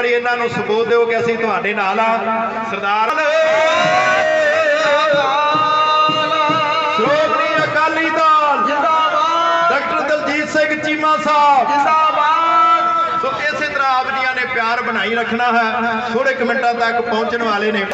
ਵਾਰੀ ਇਹਨਾਂ ਨੂੰ ਸਬੂਤ ਦਿਓ ਕਿ ਅਸੀਂ ਤੁਹਾਡੇ ਨਾਲ ਆ। ਸਰਦਾਰ ਸ਼੍ਰੋਮਣੀ ਅਕਾਲੀ ਦਲ। ਜਿੰਦਾਬਾਦ। ਡਾਕਟਰ ਦਲਜੀਤ ਸਿੰਘ ਚੀਮਾ ਸਾਹਿਬ। ਜਿੰਦਾਬਾਦ। ਸੋ ਇਸੇ ਤਰ੍ਹਾਂ ਆਪ ਜੀਆਂ ਨੇ ਪਿਆਰ ਬਣਾਈ ਰੱਖਣਾ ਹੈ। ਥੋੜੇ ਕੁ ਮਿੰਟਾਂ ਤੱਕ ਪਹੁੰਚਣ ਵਾਲੇ ਨੇ।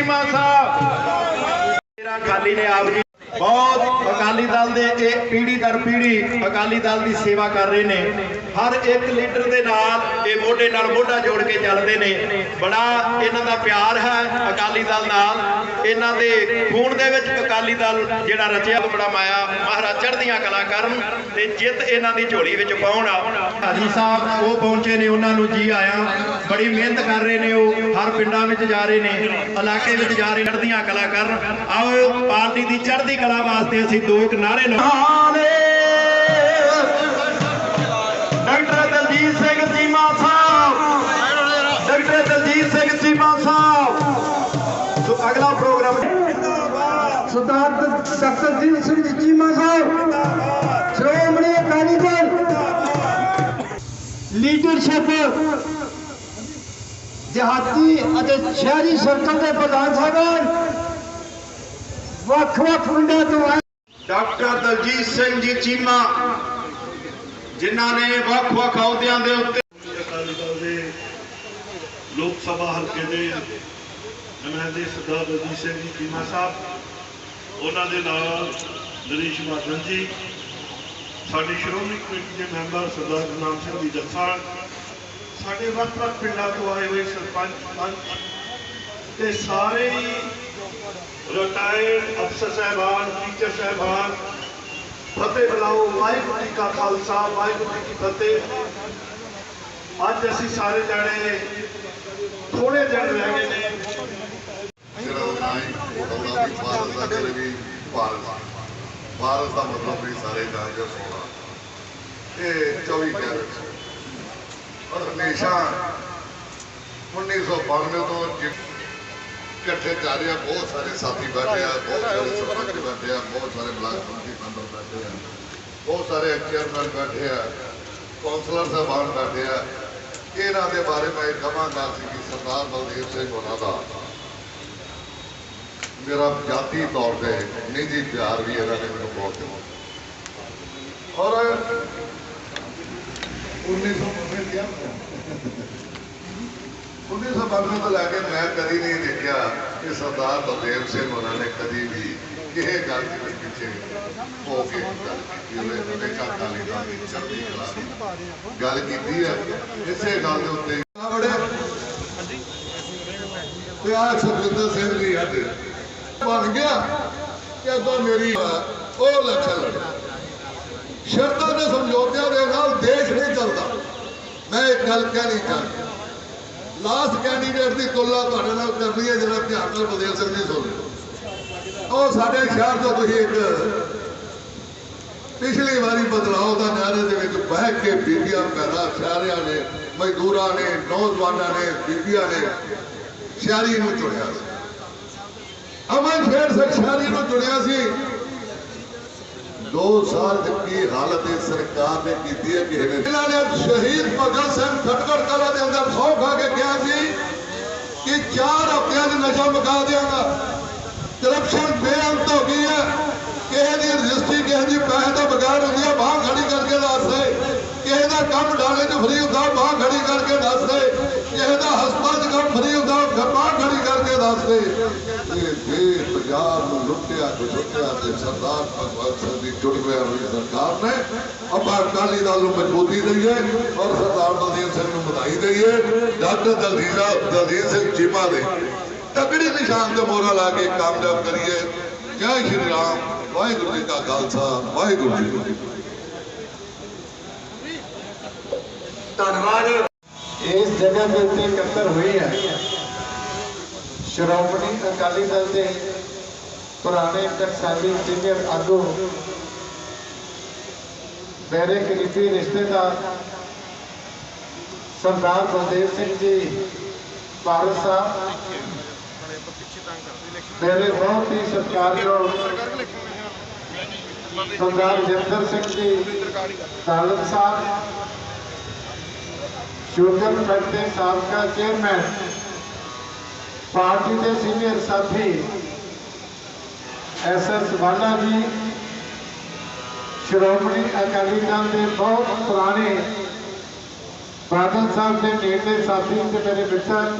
ਚੀਮਾ ਸਾਹਿਬ। ਮੇਰਾ ਖਾਲੀ ਨੇ ਆਪ ਜੀ ਬਹੁਤ ਅਕਾਲੀ ਦਲ ਦੇ ਇਹ ਪੀੜੀ ਦਰ ਪੀੜੀ ਅਕਾਲੀ ਦਲ ਦੀ ਸੇਵਾ ਕਰ ਰਹੇ ਨੇ। ਹਰ ਇੱਕ ਲੀਡਰ ਦੇ ਨਾਲ ਇਹ ਮੋਢੇ ਨਾਲ ਮੋਢਾ ਜੋੜ ਕੇ ਚੱਲਦੇ ਨੇ। ਬੜਾ ਇਹਨਾਂ ਦਾ ਪਿਆਰ ਹੈ ਅਕਾਲੀ ਦਲ ਨਾਲ। ਇਹਨਾਂ ਦੇ ਖੂਨ ਦੇ ਵਿੱਚ ਅਕਾਲੀ ਦਲ ਜਿਹੜਾ ਰਚਿਆ ਬੜਾ ਮਾਇਆ ਮਹਾਰਾਜ ਚੜ੍ਹਦੀਆਂ ਕਲਾ ਕਰਨ ਤੇ ਜਿੱਤ ਇਹਨਾਂ ਦੀ ਝੋਲੀ ਵਿੱਚ ਪਾਉਣ ਹਾਜੀ ਸਾਹਿਬ, ਉਹ ਪਹੁੰਚੇ ਨੇ, ਉਹਨਾਂ ਨੂੰ ਜੀ ਆਇਆ। ਬੜੀ ਮਿਹਨਤ ਕਰ ਰਹੇ ਨੇ ਉਹ। ਹਰ ਪਿੰਡਾਂ ਵਿੱਚ ਜਾ ਰਹੇ ਨੇ, ਇਲਾਕੇ ਵਿੱਚ ਜਾ ਰਹੇ ਚੜ੍ਹਦੀਆਂ ਕਲਾ ਕਰਨ। ਆਓ, ਪਾਰਟੀ ਦੀ ਚੜ੍ਹਦੀ ਕਲਾ ਵਾਸਤੇ ਅਸੀਂ ਦੋ ਇੱਕ ਨਾਰੇ ਲਾਵਾਂਗੇ ਡਾਕਟਰ ਦਲਜੀਤ ਸਿੰਘ ਚੀਮਾ ਸਾਹਿਬ ਡਾਕਟਰ ਦਲਜੀਤ ਸਿੰਘ ਚੀਮਾ ਸਾਹਿਬ ਸੋ ਅਗਲਾ program Sardar doctor ji Singh ji Cheema Sahib Shiromani Akali Dal leadership ਦਿਹਾਤੀ ਅਤੇ ਸ਼ਹਿਰੀ ਸਰਕਲ ਦੇ ਪ੍ਰਧਾਨ ਸਾਹਿਬਾਨ ਵੱਖ-ਵੱਖ ਪਿੰਡਾਂ ਤੋਂ ਆਏ। ਡਾਕਟਰ ਦਲਜੀਤ ਸਿੰਘ ਜੀ ਚੀਮਾ ਜਿਨ੍ਹਾਂ ਨੇ ਵੱਖ-ਵੱਖ ਅਹੁਦਿਆਂ ਦੇ ਉੱਤੇ ਅਕਾਲੀ ਦਲ ਦੇ ਲੋਕ ਸਭਾ ਹਲਕੇ ਦੇ ਨੁਮਾਇੰਦੇ ਸਰਦਾਰ ਬਲਜੀਤ ਸਿੰਘ ਜੀ ਚੀਮਾ ਸਾਹਿਬ ਉਹਨਾਂ ਦੇ ਨਾਲ ਨਰੇਸ਼ ਮਹਾਜਨ ਜੀ ਸਾਡੀ ਸ਼੍ਰੋਮਣੀ ਕਮੇਟੀ ਦੇ ਮੈਂਬਰ ਸਰਦਾਰ ਗੁਰਨਾਮ ਸਿੰਘ ਜੀ ਜੱਸਾ ਸਾਡੇ ਵੱਖ-ਵੱਖ ਪਿੰਡਾਂ ਤੋਂ ਆਏ ਹੋਏ ਸਰਪੰਚ ਪੰਚ ਤੇ ਸਾਰੇ ਹੀ ਰਿਟਾਇਰਡ ਅਫਸਰ ਸਾਹਿਬਾਨ ਟੀਚਰ ਸਾਹਿਬਾਨ। ਫਤਿਹ ਬੁਲਾਓ, ਵਾਹਿਗੁਰੂ ਜੀ ਕਾ ਖਾਲਸਾ, ਵਾਹਿਗੁਰੂ ਜੀ ਕੀ ਫਤਿਹ। ਅੱਜ ਅਸੀਂ ਸਾਰੇ ਜਾਣੇ ਥੋੜੇ ਦਿਨ ਰਹਿ ਗਏ ਨੇ। ਭਾਰਤ। ਦਾ ਮਤਲਬ ਵੀ ਸਾਰੇ ਜਹਾਨ ਦਾ ਸੋਨਾ ਇਹ 24 ਕੈਰਟ ਔਰ ਹਮੇਸ਼ਾ 1992 ਤੋਂ ਇਕੱਠੇ ਜਾ ਰਹੇ ਆ, ਬਹੁਤ ਸਾਰੇ ਸਾਥੀ ਬੈਠੇ ਆ, ਬਹੁਤ ਸਾਰੇ ਸਰਪੰਚ ਬੈਠੇ ਆ, ਬਹੁਤ ਸਾਰੇ ਬਲਾਕ ਸੰਮਤੀ ਮੈਂਬਰ ਬੈਠੇ ਆ, ਬਹੁਤ ਸਾਰੇ ਚੇਅਰਮੈਨ ਬੈਠੇ ਆ, ਕੌਂਸਲਰ ਸਾਹਿਬਾਨ ਬੈਠੇ ਆ। ਇਹਨਾਂ ਦੇ ਬਾਰੇ ਮੈਂ ਕਹਾਂਗਾ ਸੀ ਕਿ ਸਰਦਾਰ ਬਲਦੇਵ ਸਿੰਘ ਹੋਣਾ ਦਾ ਮੇਰਾ ਜਾਤੀ ਤੌਰ ਤੇ ਨਿੱਜੀ ਪਿਆਰ ਵੀ ਇਹਨਾਂ ਨੇ ਮੈਨੂੰ ਬਹੁਤ ਦਿੱਤਾ। ਔਰ 1992 1992 ਤੋਂ ਲੈ ਕੇ ਮੈਂ ਕਦੀ ਨਹੀਂ ਦੇਖਿਆ ਕਿ ਸਰਦਾਰ ਬਲਦੇਵ ਸਿੰਘ ਹੋਣਾ ਨੇ ਕਦੀ ਵੀ ਕਿਸੇ ਗੱਲ ਦੇ ਪਿੱਛੇ ਹੋ ਕੇ ਗੱਲ ਕੀਤੀ ਹੋਵੇ ਉਹਨੇ ਕਾਕਾ ਲਈ ਦਾ ਚੜ੍ਹਦੀ ਕਲਾ ਦੀ ਗੱਲ ਕੀਤੀ ਹੈ ਇਸੇ ਗੱਲ ਦੇ ਉੱਤੇ ਬੜੇ ਤੇ ਆ ਸੁਖਵਿੰਦਰ ਸਿੰਘ ਜੀ ਅੱਜ ਬਣ ਗਿਆ ਕਿ ਅੱਗੋਂ ਮੇਰੀ ਉਹ ਲੱਛਣ ਲੜਿਆ ਸ਼ਰਤਾਂ ਦੇ ਸਮਝੌਤਿਆਂ ਦੇ ਨਾਲ ਦੇਸ਼ ਨਹੀਂ ਚੱਲਦਾ ਮੈਂ ਇੱਕ ਗੱਲ ਕਹਿਣੀ ਚਾਹੁੰਦਾ ਲਾਸਟ ਕੈਂਡੀਡੇਟ ਦੀ ਤੁਲਨਾ ਤੁਹਾਡੇ ਨਾਲ ਕਰਨੀ ਹੈ, ਜਿਹੜਾ ਧਿਆਨ ਨਾਲ ਬਦਲ ਸਿੰਘ ਜੀ ਉਹ ਸਾਡੇ ਸ਼ਹਿਰ ਤੋਂ ਤੁਸੀਂ ਇੱਕ ਪਿਛਲੀ ਵਾਰੀ ਬਦਲਾਅ ਦਾ ਨਾਰੇ ਦੇ ਵਿੱਚ ਬਹਿ ਕੇ ਬੀਬੀਆਂ ਪੈਦਾ ਸ਼ਹਿਰਿਆਂ ਨੇ, ਮਜ਼ਦੂਰਾਂ ਨੇ, ਨੌਜਵਾਨਾਂ ਨੇ, ਬੀਬੀਆਂ ਨੇ ਸ਼ਹਿਰੀ ਨੂੰ ਚੁਣਿਆ ਸੀ। ਅਮਨ ਸ਼ੇਰ ਸਿੰਘ ਸ਼ਹਿਰੀ ਨੂੰ ਚੁਣਿਆ ਸੀ। ਦੋ ਸਾਲ ਦੀ ਕੀ ਹਾਲਤ ਇਸ ਸਰਕਾਰ ਨੇ ਕੀਤੀ ਹੈ ਕਿਸੇ ਨੇ ਇਹਨਾਂ ਨੇ ਸ਼ਹੀਦ ਭਗਤ ਸਿੰਘ ਖਟਕੜ ਕਲਾ ਦੇ ਅੰਦਰ ਸੌ ਖਾ ਕੇ ਕਿਹਾ ਸੀ ਕਿ ਚਾਰ ਹਫ਼ਤਿਆਂ 'ਚ ਨਸ਼ਾ ਮੁਕਾ ਦਿਆਂਗਾ ਕਰਪਸ਼ਨ ਬੇਅੰਤ ਹੋ ਗਈ ਹੈ ਕਿਸੇ ਦੀ ਰਜਿਸਟਰੀ ਕਿਸੇ ਦੀ ਪੈਸੇ ਤੋਂ ਬਗੈਰ ਹੁੰਦੀ ਹੈ ਬਾਹ ਖੜੀ ਕਰਕੇ ਦੱਸ ਦੇ ਕਿਸੇ ਦਾ ਕੰਮ ਡਾਲੇ 'ਚ ਫਰੀ ਹੁੰਦਾ ਬਾਹ ਖੜੀ ਕਰਕੇ ਦੱਸ ਦੇ ਕਿਸੇ ਦਾ ਹਸਪਤਾਲ 'ਚ ਕੰਮ ਫਰੀ ਹੁੰਦਾ ਬਾਹ ਖੜੀ ਕਰਕੇ ਦੱਸ ਦੇ ਇਹ ਦੇਸ਼ ਪੰਜਾਬ ਨੂੰ ਲੁੱਟਿਆ ਤੇ ਲੁੱਟਿਆ ਤੇ ਸਰਦਾਰ ਭਗਵੰਤ ਸਿੰਘ ਦੀ ਜੁੜਵੇਂ ਹੋਈ ਸਰਕਾਰ ਨੇ ਆਪਾਂ ਅਕਾਲੀ ਦਲ ਨੂੰ ਮਜ਼ਬੂਤੀ ਦਈਏ ਔਰ ਸਰਦਾਰ ਬਲਦੇਵ ਸਿੰਘ ਨੂੰ ਵਧਾਈ ਦਈਏ ਡਾਕਟਰ ਦਲਜੀਤ ਸਾਹਿਬ ਦਲਜੀਤ ਸਿੰਘ ਚੀਮਾ ਦੇ ਤਕੜੀ ਨਿਸ਼ਾਨ ਤੇ ਮੋਹਰਾ ਲਾ ਕੇ ਕਾਮਯਾਬ ਕਰੀਏ ਜੈ ਸ਼੍ਰੀ ਰਾਮ ਵਾਹਿਗੁਰੂ ਜੀ ਇਸ ਜਗ੍ਹਾ ਦੇ ਉੱਤੇ ਇਕੱਤਰ ਹੋਏ ਆ। ਸ਼੍ਰੋਮਣੀ ਅਕਾਲੀ ਦਲ ਦੇ ਪੁਰਾਣੇ ਟਕਸਾਲੀ ਸੀਨੀਅਰ ਆਗੂ ਮੇਰੇ ਕਰੀਬੀ ਰਿਸ਼ਤੇਦਾਰ ਸਰਦਾਰ ਬਲਦੇਵ ਸਿੰਘ ਜੀ, ਭਾਰਤ ਸਾਹਿਬ, ਮੇਰੇ ਬਹੁਤ ਹੀ ਸਤਿਕਾਰਯੋਗ ਸਰਦਾਰ ਜਿੰਦਰ ਸਿੰਘ ਜੀ ਤਾਲਬ ਸਾਹਿਬ ਸ਼ੂਗਰ ਦੇ ਸਾਬਕਾ ਚੇਅਰਮੈਨ, ਪਾਰਟੀ ਦੇ ਸੀਨੀਅਰ ਸਾਥੀ ਐਸ ਐਸ ਵਾਲਾ ਜੀ, ਸ਼੍ਰੋਮਣੀ ਅਕਾਲੀ ਦਲ ਦੇ ਬਹੁਤ ਪੁਰਾਣੇ ਬਾਦਲ ਸਾਹਿਬ ਦੇ ਨੇੜਲੇ ਸਾਥੀ ਤੇ ਮੇਰੇ ਮਿੱਤਰ,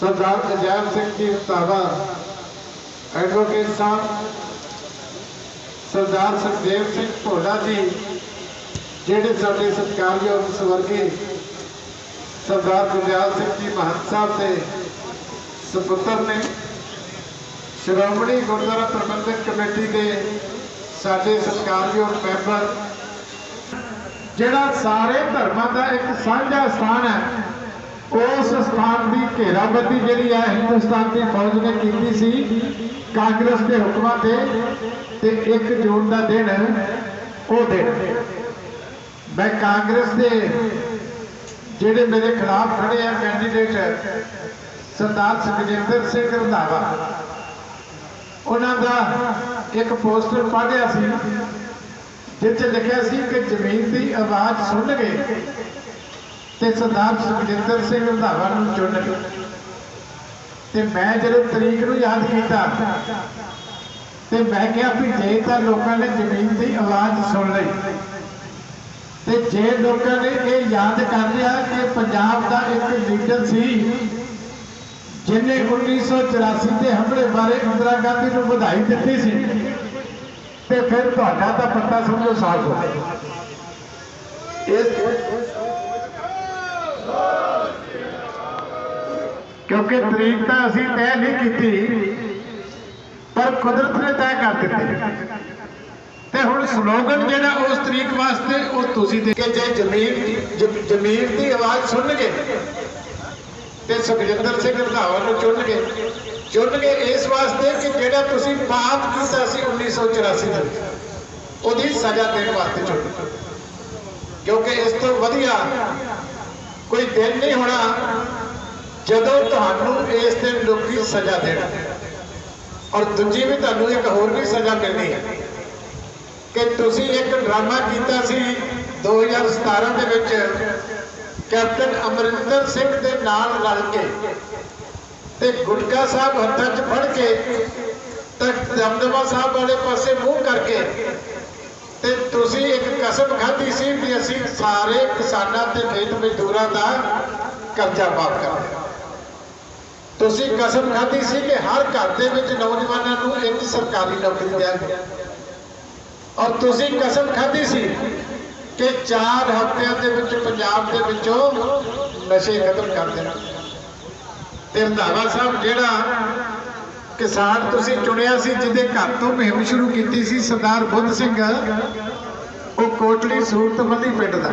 ਸਰਦਾਰ ਅਜੈਬ ਸਿੰਘ ਜੀ ਰਤਾਵਾ ਐਡਵੋਕੇਟ ਸਾਹਿਬ, ਸਰਦਾਰ ਸੁਖਦੇਵ ਸਿੰਘ ਭੋਲਾ ਜੀ, ਜਿਹੜੇ ਸਾਡੇ ਸਤਿਕਾਰਯੋਗ ਸਵਰਗੀ ਸਰਦਾਰ ਗੁਰਦਿਆਲ ਸਿੰਘ ਜੀ ਮਹੰਤ ਸਾਹਿਬ ਦੇ ਸੁਪੁੱਤਰ ਨੇ ਸ਼੍ਰੋਮਣੀ ਗੁਰਦੁਆਰਾ ਪ੍ਰਬੰਧਕ ਕਮੇਟੀ ਦੇ ਸਾਡੇ ਸਤਿਕਾਰਯੋਗ ਮੈਂਬਰ, ਜਿਹੜਾ ਸਾਰੇ ਧਰਮਾਂ ਦਾ ਇੱਕ ਸਾਂਝਾ ਸਥਾਨ ਹੈ, ਉਸ ਸਥਾਨ ਦੀ ਘੇਰਾਬੰਦੀ ਜਿਹੜੀ ਹੈ ਹਿੰਦੁਸਤਾਨ ਦੀ ਫੌਜ ਨੇ ਕੀਤੀ ਸੀ, ਕਾਂਗਰਸ ਦੇ ਹੁਕਮਾਂ ਤੇ ਤੇ 1 ਜੂਨ ਦਾ ਦਿਨ ਉਹ ਦਿਨ। ਮੈਂ ਕਾਂਗਰਸ ਦੇ ਜਿਹੜੇ ਮੇਰੇ ਖਿਲਾਫ ਖੜੇ ਆ ਕੈਂਡੀਡੇਟ ਸਰਦਾਰ ਸੁਖਜਿੰਦਰ ਸਿੰਘ ਰੰਧਾਵਾ। ਉਹਨਾਂ ਦਾ ਇੱਕ ਪੋਸਟਰ ਪੜ੍ਹਿਆ ਸੀ, ਜਿਸ 'ਚ ਲਿਖਿਆ ਸੀ ਕਿ ਜ਼ਮੀਨ ਦੀ ਆਵਾਜ਼ ਸੁਣ ਕੇ ਤੇ ਸਰਦਾਰ ਸੁਖਜਿੰਦਰ ਸਿੰਘ ਰੰਧਾਵਾ ਨੂੰ ਚੁਣਨਗੇ ਤੇ ਮੈਂ ਜਦੋਂ ਤਰੀਕ ਨੂੰ ਯਾਦ ਕੀਤਾ ਤੇ ਮੈਂ ਕਿਹਾ ਵੀ ਜੇ ਤਾਂ ਲੋਕਾਂ ਨੇ ਜ਼ਮੀਨ ਦੀ ਆਵਾਜ਼ ਸੁਣ ਲਈ ਤੇ ਜੇ ਲੋਕਾਂ ਨੇ ਇਹ ਯਾਦ ਕਰ ਲਿਆ ਕਿ ਪੰਜਾਬ ਦਾ ਇੱਕ ਲੀਡਰ ਸੀ ਜਿਨੇ 1984 ਦੇ ਹਮਲੇ ਬਾਰੇ ਇੰਦਰਾ ਗਾਂਧੀ ਨੂੰ ਵਧਾਈ ਦਿੱਤੀ ਸੀ, ਤੇ ਫਿਰ ਤੁਹਾਡਾ ਤਾਂ ਪੱਤਾ ਸਮਝੋ ਸਾਫ਼ ਹੋ ਗਿਆ ਇਸ ਕਿਉਂਕਿ ਤਰੀਕ ਤਾਂ ਅਸੀਂ ਤੈਅ ਨਹੀਂ ਕੀਤੀ, ਪਰ ਕੁਦਰਤ ਨੇ ਤੈਅ ਕਰ ਦਿੱਤੀ। ਤੇ ਹੁਣ ਸਲੋਗਨ ਜਿਹੜਾ ਉਸ ਤਰੀਕ ਵਾਸਤੇ ਤੁਸੀਂ ਦੇਖੇ ਜੇ ਜ਼ਮੀਨ ਜ- ਜ਼ਮੀਨ ਦੀ ਆਵਾਜ਼ ਸੁਣਨਗੇ ਤੇ ਸੁਖਜਿੰਦਰ ਸਿੰਘ ਰੰਧਾਵਾ ਨੂੰ ਚੁਣ ਚੁਣਨਗੇ ਇਸ ਵਾਸਤੇ ਕਿ ਜਿਹੜਾ ਤੁਸੀਂ ਪਾਪ ਕੀਤਾ ਸੀ 1984 ਦੇ। ਵਿੱਚ ਉਹਦੀ ਸਜ਼ਾ ਦੇਣ ਵਾਸਤੇ ਚੁਣਨਗੇ ਕਿਉਂਕਿ ਇਸ ਤੋਂ ਵਧੀਆ ਕੋਈ ਦਿਨ ਨਹੀਂ ਹੋਣਾ ਜਦੋਂ ਤੁਹਾਨੂੰ ਇਸ ਦਿਨ ਲੋਕੀ ਸਜ਼ਾ ਦੇਣ। ਔਰ ਦੂਜੀ ਵੀ ਤੁਹਾਨੂੰ ਇੱਕ ਹੋਰ ਵੀ ਸਜ਼ਾ ਮਿਲਣੀ ਹੈ ਕਿ ਤੁਸੀਂ ਇੱਕ ਡਰਾਮਾ ਕੀਤਾ ਸੀ 2017 ਦੇ ਵਿੱਚ ਕੈਪਟਨ ਅਮਰਿੰਦਰ ਸਿੰਘ ਦੇ ਨਾਲ ਰਲ ਕੇ ਤੇ ਗੁਟਕਾ ਸਾਹਿਬ ਹੱਥਾਂ 'ਚ ਫੜ ਕੇ ਤੇ ਦਮਦਮਾ ਸਾਹਿਬ ਵਾਲੇ ਪਾਸੇ ਮੂੰਹ ਕਰਕੇ ਤੇ ਤੁਸੀਂ ਇੱਕ ਕਸਮ ਖਾਧੀ ਸੀ ਵੀ ਅਸੀਂ ਸਾਰੇ ਕਿਸਾਨਾਂ ਤੇ ਖੇਤ ਮਜ਼ਦੂਰਾਂ ਦਾ ਕਰਜ਼ਾ ਮਾਫ ਕਰਾਂਗੇ। ਤੁਸੀਂ ਕਸਮ ਖਾਧੀ ਸੀ ਕਿ ਹਰ ਘਰ ਦੇ ਵਿੱਚ ਨੌਜਵਾਨਾਂ ਨੂੰ ਇੱਕ ਸਰਕਾਰੀ ਨੌਕਰੀ ਦਿਆਂਗੇ। ਔਰ ਤੁਸੀਂ ਕਸਮ ਖਾਧੀ ਸੀ ਕਿ 4 ਹਫ਼ਤਿਆਂ ਦੇ ਵਿੱਚ ਪੰਜਾਬ ਦੇ ਵਿੱਚੋਂ ਨਸ਼ੇ ਖਤਮ ਕਰ ਦੇਣਾ। ਤੇ ਰੰਧਾਵਾ ਸਾਹਿਬ ਜਿਹੜਾ ਕਿਸਾਨ ਤੁਸੀਂ ਚੁਣਿਆ ਸੀ ਜਿਹਦੇ ਘਰ ਤੋਂ ਮੁਹਿੰਮ ਸ਼ੁਰੂ ਕੀਤੀ ਸੀ ਸਰਦਾਰ ਬੁੱਧ ਸਿੰਘ ਉਹ ਕੋਟਲੀ ਸੂਰਤਮੱਲੀ ਪਿੰਡ ਦਾ।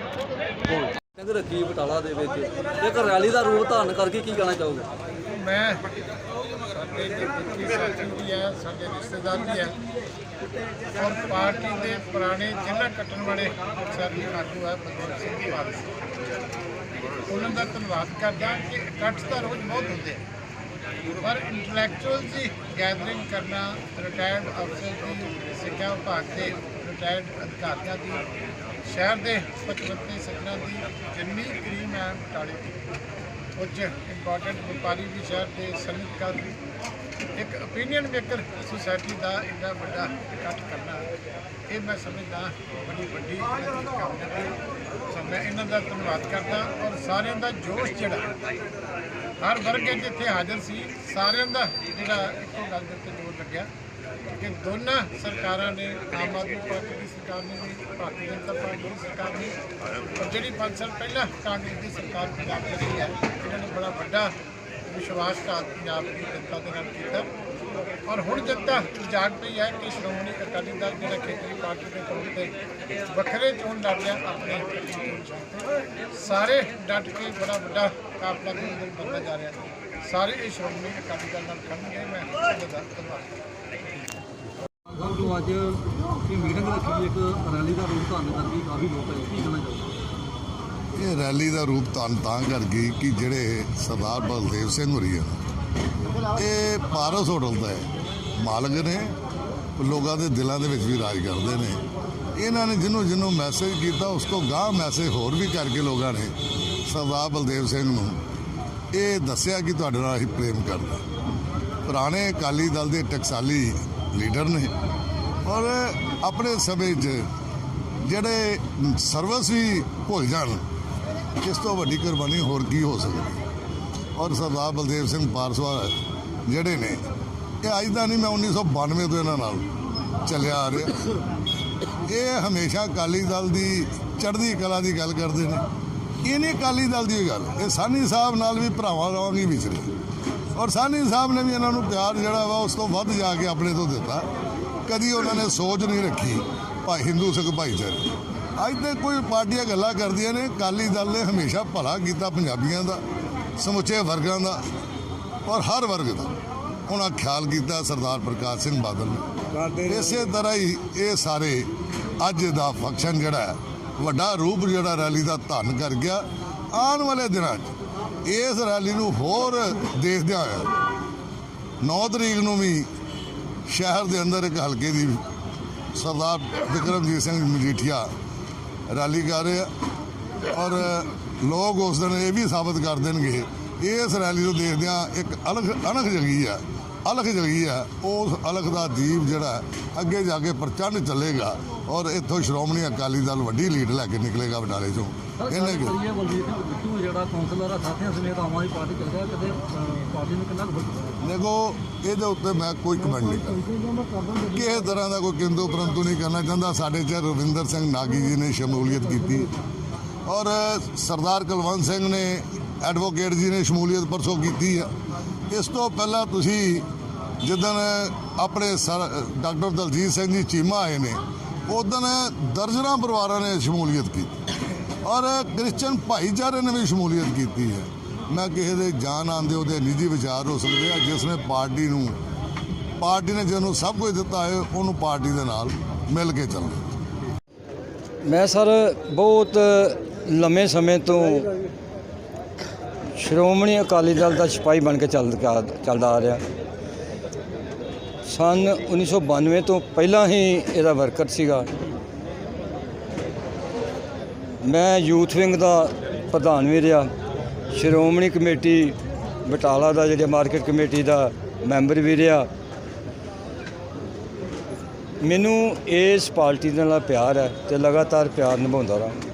ਕਹਿੰਦੇ ਰੱਖੀ ਬਟਾਲਾ ਦੇ ਵਿੱਚ। ਇੱਕ ਰੈਲੀ ਦਾ ਰੂਪ ਧਾਰਨ ਕਰਕੇ ਕੀ ਕਹਿਣਾ ਚਾਹੋਗੇ? ਮੈਂ ਸਾਡੇ ਦੇ ਵੀ ਹੈ ਸਾਡੇ ਰਿਸ਼ਤੇਦਾਰ ਵੀ ਹੈ ਔਰ ਪਾਰਟੀ ਦੇ ਪੁਰਾਣੇ ਜ਼ਿਲ੍ਹਾ ਕੱਟਣ ਵਾਲੇ ਸਾਥੀ ਆਗੂ ਹੈ ਬਲਵੰਤ ਸਿੰਘ ਦੀ ਵਾਰਸ ਉਹਨਾਂ ਦਾ ਧੰਨਵਾਦ ਕਰਦਾ ਕਿ ਇਕੱਠ ਤਾਂ ਰੋਜ਼ ਬਹੁਤ ਹੁੰਦੇ ਆ। ਪਰ ਇੰਟੈਲੈਕਚੁਅਲ ਦੀ ਗੈਦਰਿੰਗ ਕਰਨਾ ਰਿਟਾਇਰਡ ਅਫਸਰ ਦੀ ਸਿੱਖਿਆ ਵਿਭਾਗ ਦੇ ਰਿਟਾਇਰਡ ਅਧਿਕਾਰੀਆਂ ਦੀ, ਸ਼ਹਿਰ ਦੇ ਪਚਵੰਤੇ ਸੱਜਣਾ ਦੀ ਜਿੰਨੀ ਕਰੀਮ ਹੈ ਬਟਾਲੇ ਦੀ ਕੁਝ ਇੰਪੋਰਟੈਂਟ ਵਪਾਰੀ ਵੀ ਸ਼ਹਿਰ ਦੇ ਸਨਅਤਕਾਰ ਵੀ ਇੱਕ ਓਪੀਨੀਅਨ ਮੇਕਰ ਸੁਸਾਇਟੀ ਦਾ ਇੰਨਾ ਵੱਡਾ ਇਕੱਠ ਕਰਨਾ, ਇਹ ਮੈਂ ਸਮਝਦਾ ਬੜੀ ਵੱਡੀ ਕਾਮਯਾਬੀ ਸੋ ਮੈਂ ਇਹਨਾਂ ਦਾ ਧੰਨਵਾਦ ਕਰਦਾ ਔਰ ਸਾਰਿਆਂ ਦਾ ਜੋਸ਼ ਜਿਹੜਾ, ਹਰ ਵਰਗ ਹੈ ਜਿੱਥੇ ਹਾਜ਼ਰ ਸੀ, ਸਾਰਿਆਂ ਦਾ ਜਿਹੜਾ ਇੱਕੋ ਗੱਲ ਦੇ ਉੱਤੇ ਜ਼ੋਰ ਲੱਗਿਆ ਕਿ ਦੋਨਾਂ ਸਰਕਾਰਾਂ ਨੇ, ਆਮ ਆਦਮੀ ਪਾਰਟੀ ਦੀ ਸਰਕਾਰ ਨੇ ਵੀ, ਭਾਰਤੀ ਜਨਤਾ ਪਾਰਟੀ ਦੀ ਸਰਕਾਰ ਨੇ, ਔਰ ਜਿਹੜੀ 5 ਸਾਲ ਪਹਿਲਾਂ ਕਾਂਗਰਸ ਦੀ ਸਰਕਾਰ ਪੰਜਾਬ ਚ ਰਹੀ ਹੈ, ਇਹਨਾਂ ਨੇ ਬੜਾ ਵੱਡਾ ਵਿਸ਼ਵਾਸਘਾਤ ਪੰਜਾਬ ਦੀ ਜਨਤਾ ਦੇ ਨਾਲ ਕੀਤਾ। ਔਰ ਹੁਣ ਜਨਤਾ ਜਾਗ ਪਈ ਹੈ ਕਿ ਸ਼੍ਰੋਮਣੀ ਅਕਾਲੀ ਦਲ ਜਿਹੜਾ ਖੇਤਰੀ ਪਾਰਟੀ ਦੇ ਤੌਰ ਤੇ ਵੱਖਰੇ ਚੋਣ ਲੜ ਰਿਹਾ ਆਪਣੇ ਸਾਰੇ ਡਟ ਕੇ ਬੜਾ ਵੱਡਾ ਕਾਫਲਾ ਦੇ ਅੰਦਰ ਬੰਦਾ ਜਾ ਰਿਹਾ ਸਾਰੇ ਇਹ ਸ਼੍ਰੋਮਣੀ ਅਕਾਲੀ ਦਲ ਨਾਲ ਖੜਨਗੇ। ਮੈਂ ਇਹਨਾਂ ਧੰਨਵਾਦ। ਅੱਜ ਇਹ ਮੀਟਿੰਗ ਰੱਖੀ ਇੱਕ ਰੈਲੀ ਦਾ ਰੂਪ ਧਾਰਨ ਕਰਕੇ ਕਾਫੀ ਲੋਕ ਆਏ। ਕੀ ਕਹਿਣਾ ਚਾਹੋਗੇ? ਇਹ ਰੈਲੀ ਦਾ ਰੂਪ ਧਾਰਨ ਤਾਂ ਕਰ ਗਈ ਕਿ ਜਿਹੜੇ ਸਰਦਾਰ ਬਲਦੇਵ ਸਿੰਘ ਹੋਰੀ ਆ ਇਹ ਪਾਰਸ ਹੋਟਲ ਦਾ ਹੈ। ਮਾਲਕ ਨੇ, ਲੋਕਾਂ ਦੇ ਦਿਲਾਂ ਦੇ ਵਿੱਚ ਵੀ ਰਾਜ ਕਰਦੇ ਨੇ। ਇਹਨਾਂ ਨੇ ਜਿਹਨੂੰ ਜਿਹਨੂੰ ਮੈਸੇਜ ਕੀਤਾ, ਉਸ ਤੋਂ ਗਾਹ ਮੈਸੇਜ ਹੋਰ ਵੀ ਕਰਕੇ ਲੋਕਾਂ ਨੇ ਸਰਦਾਰ ਬਲਦੇਵ ਸਿੰਘ ਨੂੰ ਇਹ ਦੱਸਿਆ ਕਿ ਤੁਹਾਡੇ ਨਾਲ ਅਸੀਂ ਪ੍ਰੇਮ ਕਰਦਾ। ਪੁਰਾਣੇ ਅਕਾਲੀ ਦਲ ਦੇ ਟਕਸਾਲੀ ਲੀਡਰ ਨੇ ਔਰ ਆਪਣੇ ਸਮੇਂ 'ਚ ਜਿਹੜੇ ਸਰਵਿਸ ਵੀ ਭੁੱਲ ਜਾਣ ਇਸ ਤੋਂ ਵੱਡੀ ਕੁਰਬਾਨੀ ਹੋਰ ਕੀ ਹੋ ਸਕਦੀ? ਔਰ ਸਰਦਾਰ ਬਲਦੇਵ ਸਿੰਘ ਪਾਰਸਵਾ ਜਿਹੜੇ ਨੇ, ਇਹ ਅੱਜ ਦਾ ਨਹੀਂ, ਮੈਂ 1992 ਤੋਂ ਇਹਨਾਂ ਨਾਲ ਚੱਲਿਆ ਆ ਰਿਹਾ। ਇਹ ਹਮੇਸ਼ਾ ਅਕਾਲੀ ਦਲ ਦੀ ਚੜ੍ਹਦੀ ਕਲਾ ਦੀ ਗੱਲ ਕਰਦੇ ਨੇ। ਇਹ ਨਹੀਂ ਅਕਾਲੀ ਦਲ ਦੀ ਗੱਲ, ਇਹ ਸਾਨੀ ਸਾਹਿਬ ਨਾਲ ਵੀ ਭਰਾਵਾਂ ਵਾਂਗ ਹੀ ਵਿਚਰੇ ਔਰ ਸਾਨੀ ਸਾਹਿਬ ਨੇ ਵੀ ਇਹਨਾਂ ਨੂੰ ਪਿਆਰ ਜਿਹੜਾ ਵਾ, ਉਸ ਤੋਂ ਵੱਧ ਜਾ ਕੇ ਆਪਣੇ ਤੋਂ ਦਿੱਤਾ। ਕਦੀ ਉਹਨਾਂ ਨੇ ਸੋਚ ਨਹੀਂ ਰੱਖੀ, ਭਾਈ ਹਿੰਦੂ ਸਿੱਖ ਭਾਈਚਾਰੇ ਅੱਜ ਤੇ ਕੋਈ ਪਾਰਟੀਆਂ ਗੱਲਾਂ ਕਰਦੀਆਂ ਨੇ ਅਕਾਲੀ ਦਲ ਨੇ ਹਮੇਸ਼ਾ ਭਲਾ ਕੀਤਾ ਪੰਜਾਬੀਆਂ ਦਾ ਸਮੁੱਚੇ ਵਰਗਾਂ ਦਾ ਔਰ ਹਰ ਵਰਗ ਦਾ। ਉਹਨਾਂ ਖਿਆਲ ਕੀਤਾ ਸਰਦਾਰ ਪ੍ਰਕਾਸ਼ ਸਿੰਘ ਬਾਦਲ ਨੇ। ਇਸੇ ਤਰ੍ਹਾਂ ਹੀ ਇਹ ਸਾਰੇ ਅੱਜ ਦਾ ਫੰਕਸ਼ਨ ਜਿਹੜਾ ਹੈ ਵੱਡਾ ਰੂਪ ਜਿਹੜਾ ਰੈਲੀ ਦਾ ਧਾਰਨ ਕਰ ਗਿਆ ਆਉਣ ਵਾਲੇ ਦਿਨਾਂ 'ਚ। ਇਸ ਰੈਲੀ ਨੂੰ ਹੋਰ ਦੇਖਦਿਆਂ ਹੋਇਆ 9 ਤਰੀਕ ਨੂੰ ਵੀ ਸ਼ਹਿਰ ਦੇ ਅੰਦਰ ਇੱਕ ਹਲਕੇ ਦੀ ਸਰਦਾਰ ਵਿਕਰਮਜੀਤ ਸਿੰਘ ਮਜੀਠੀਆ ਰੈਲੀ ਕਰ ਰਹੇ ਆ। ਔਰ ਲੋਕ ਉਸ ਦਿਨ ਇਹ ਵੀ ਸਾਬਤ ਕਰ ਦੇਣਗੇ। ਇਸ ਰੈਲੀ ਨੂੰ ਦੇਖਦਿਆਂ ਇੱਕ ਅਲਗ ਅਣਖ ਜਗੀ ਆ। ਅਲਖ ਜਗੀ ਆ ਉਸ ਅਲਖ ਦਾ ਦੀਪ ਜਿਹੜਾ ਅੱਗੇ ਜਾ ਕੇ ਪ੍ਰਚੰਡ ਚੱਲੇਗਾ ਔਰ ਇੱਥੋਂ ਸ਼੍ਰੋਮਣੀ ਅਕਾਲੀ ਦਲ ਵੱਡੀ ਲੀਡ ਲੈ ਕੇ ਨਿਕਲੇਗਾ ਬਟਾਲੇ ਚੋਂ। ਇਹਨੇ ਕਿ ਕਰੀਏ ਬਲਜੀਤ ਸਿੰਘ ਬਿੱਟੂ ਜਿਹੜਾ ਕਾਉਂਸਲਰ ਆ ਸਾਥੀਆਂ ਸਮੇਤ ਆਮ ਆਦਮੀ ਪਾਰਟੀ ਚੱਲ ਗਿਆ ਕਦੇ ਅਹ, ਪਾਰਟੀ ਨੂੰ ਕਿੰਨਾ ਕੁ ਫ਼ਰਕ ਦੇਖੋ ਇਹਦੇ ਉੱਤੇ ਮੈਂ ਕੋਈ ਕਮੈਂਟ ਨਹੀਂ ਕਰਦਾ। ਕਿਸੇ ਤਰ੍ਹਾਂ ਦਾ ਕੋਈ ਕਿੰਦੂ ਪਰੰਤੂ ਨਹੀਂ ਕਰਨਾ ਚਾਹੁੰਦਾ। ਸਾਡੇ ਚ ਰਵਿੰਦਰ ਸਿੰਘ ਨਾਗੀ ਜੀ ਨੇ ਸ਼ਮੂਲੀਅਤ ਕੀਤੀ। ਔਰ ਸਰਦਾਰ ਕੁਲਵੰਤ ਸਿੰਘ ਨੇ ਐਡਵੋਕੇਟ ਜੀ ਨੇ ਸ਼ਮੂਲੀਅਤ ਪਰਸੋਂ ਕੀਤੀ ਆ ਇਸ ਤੋਂ ਪਹਿਲਾਂ ਤੁਸੀਂ ਜਿੱਦਣ ਆਪਣੇ ਸਰ ਡਾਕਟਰ ਦਲਜੀਤ ਸਿੰਘ ਜੀ ਚੀਮਾ ਆਏ ਨੇ ਉਦੋਂ ਦਰਜਨਾਂ ਪਰਿਵਾਰਾਂ ਨੇ ਸ਼ਮੂਲੀਅਤ ਕੀਤੀ। ਔਰ ਕ੍ਰਿਸਚੀਅਨ ਭਾਈਚਾਰੇ ਨੇ ਵੀ ਸ਼ਮੂਲੀਅਤ ਕੀਤੀ ਹੈ। ਮੈਂ ਕਿਸੇ ਦੇ ਜਾਨ ਆਂਦੇ ਉਹਦੇ ਨਿੱਜੀ ਵਿਚਾਰ ਹੋ ਸਕਦੇ ਆ, ਜਿਸ ਨੇ ਪਾਰਟੀ ਨੂੰ ਪਾਰਟੀ ਨੇ ਜਿਹਨੂੰ ਸਭ ਕੁਝ ਦਿੱਤਾ ਹੈ, ਉਹਨੂੰ ਪਾਰਟੀ ਦੇ ਨਾਲ ਮਿਲ ਕੇ ਚੱਲਣਾ। ਮੈਂ ਸਰ ਬਹੁਤ ਲੰਮੇ ਸਮੇਂ ਤੋਂ ਸ਼੍ਰੋਮਣੀ ਅਕਾਲੀ ਦਲ ਦਾ ਸਿਪਾਹੀ ਬਣ ਕੇ ਚੱਲ ਚੱਲਦਾ ਆ ਰਿਹਾ। ਸਨ 1992 ਤੋਂ ਪਹਿਲਾਂ ਹੀ ਇਹਦਾ ਵਰਕਰ ਸੀਗਾ। ਮੈਂ ਯੂਥ ਵਿੰਗ ਦਾ ਪ੍ਰਧਾਨ ਵੀ ਰਿਹਾ। ਸ਼੍ਰੋਮਣੀ ਕਮੇਟੀ ਬਟਾਲਾ ਦਾ, ਜਿਹੜੇ ਮਾਰਕੀਟ ਕਮੇਟੀ ਦਾ ਮੈਂਬਰ ਵੀ ਰਿਹਾ। ਮੈਨੂੰ ਇਸ ਪਾਰਟੀ ਦੇ ਨਾਲ ਪਿਆਰ ਹੈ ਤੇ ਲਗਾਤਾਰ ਪਿਆਰ ਨਿਭਾਉਂਦਾ ਰਹਾਂ।